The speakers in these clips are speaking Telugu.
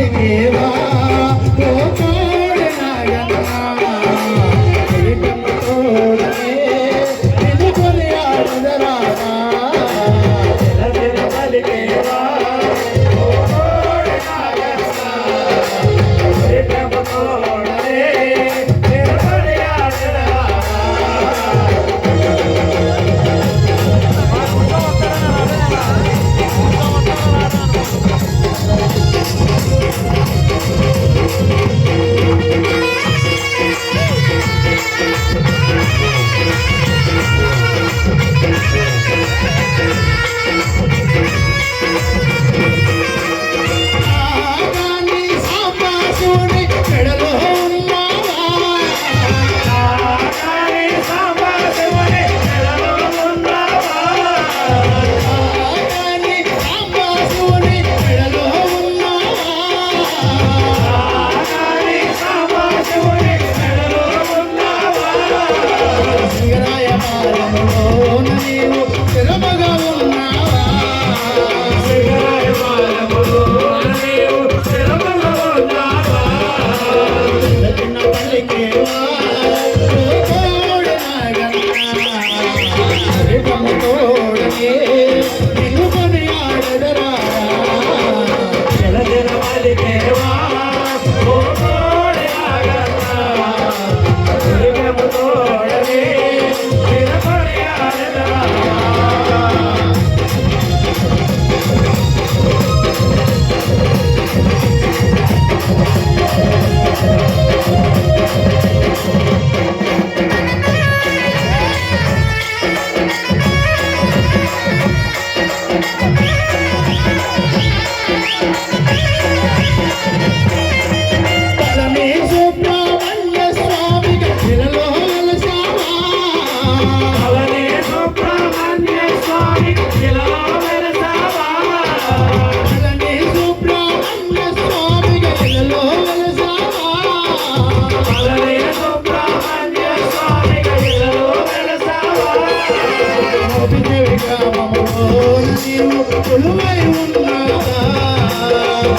పలికేవా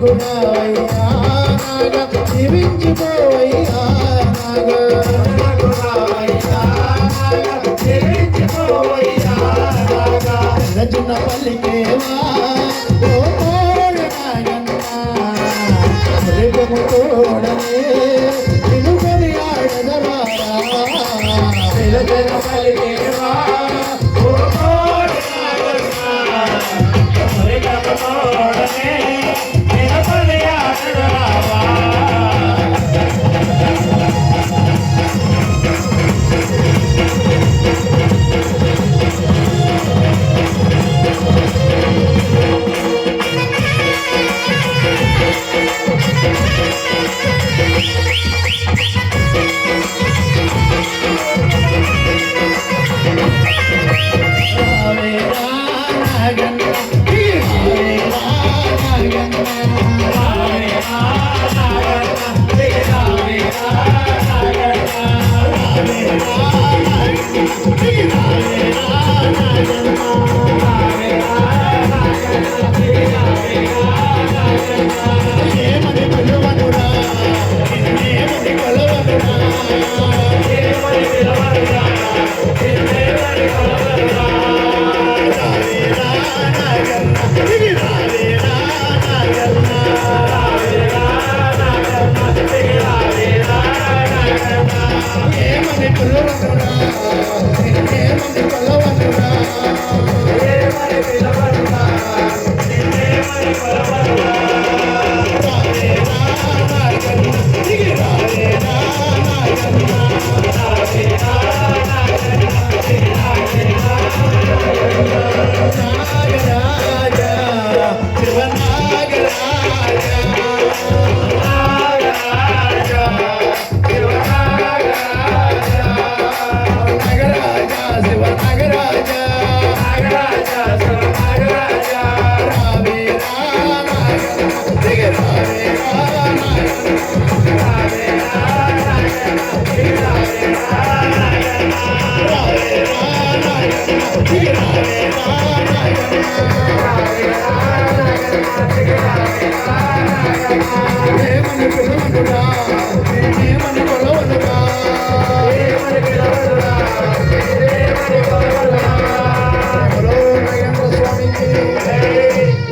నాగురావయ్యా నాగ. జీవించిపోవయ్యా నాగ. నాగురావయ్యా నాగ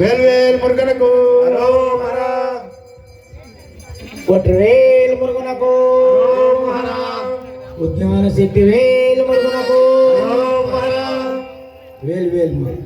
వేల్వేల్ మురుగనకు. కొట్రవేల్ మురుగునకు. ఉద్యమన శక్తి వేల్ మురుగునకు. వేల్ వేల్ మురుగు.